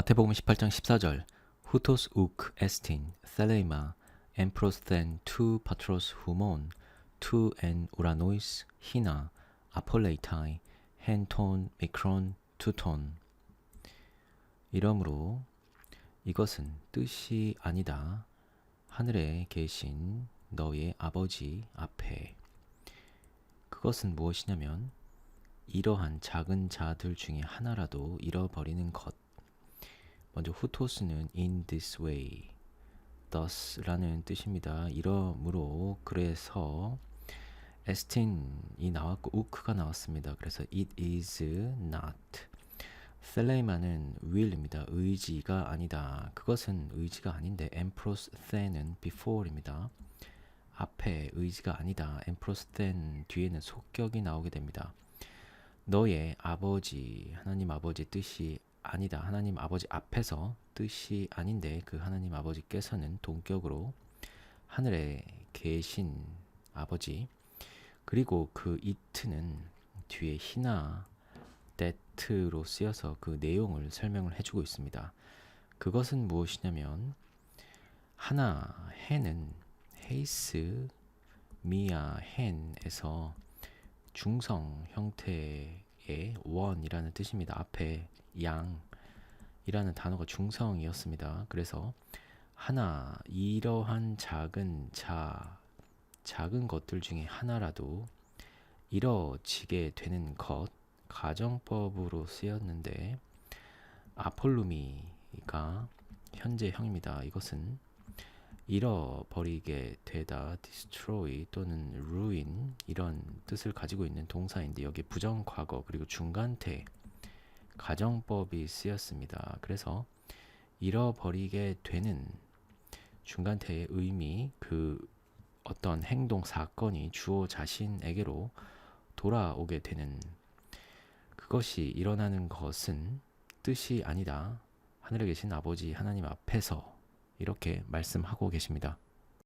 마태복음 18장 14절. 후토스 우크 에스틴 셀레이마 엠프로스텐 투 파트로스 후몬 투 엔 우라노이스 히나 아폴레이타이 헨톤 미크론 투톤 이러므로 이것은 뜻이 아니다. 하늘에 계신 너의 아버지 앞에. 그것은 무엇이냐면 이러한 작은 자들 중에 하나라도 잃어버리는 것 먼저 후토스는 in this way, thus라는 뜻입니다. 이러므로 그래서 에스틴이 나왔고 우크가 나왔습니다. 그래서 it is not. 셀레이마는 will입니다. 의지가 아니다. 그것은 의지가 아닌데 empress then은 before입니다. 앞에 의지가 아니다. empress then 뒤에는 속격이 나오게 됩니다. 너의 아버지 하나님 아버지 뜻이 아니다. 하나님 아버지 앞에서 뜻이 아닌데 그 하나님 아버지께서는 동격으로 하늘에 계신 아버지 그리고 그 이트는 뒤에 히나 데트로 쓰여서 그 내용을 설명을 해주고 있습니다. 그것은 무엇이냐면 하나 해는 헤이스 미야 헨에서 중성 형태의 원이라는 뜻입니다. 앞에 양이라는 단어가 중성이었습니다. 그래서 하나 이러한 작은 자 작은 것들 중에 하나라도 이뤄지게 되는 것 가정법으로 쓰였는데 아폴루미가 현재형입니다. 이것은 잃어버리게 되다, destroy 또는 ruin 이런 뜻을 가지고 있는 동사인데 여기 부정과거 그리고 중간태 가정법이 쓰였습니다. 그래서 잃어버리게 되는 중간태의 의미 그 어떤 행동 사건이 주어 자신에게로 돌아오게 되는 그것이 일어나는 것은 뜻이 아니다. 하늘에 계신 아버지 하나님 앞에서 이렇게 말씀하고 계십니다.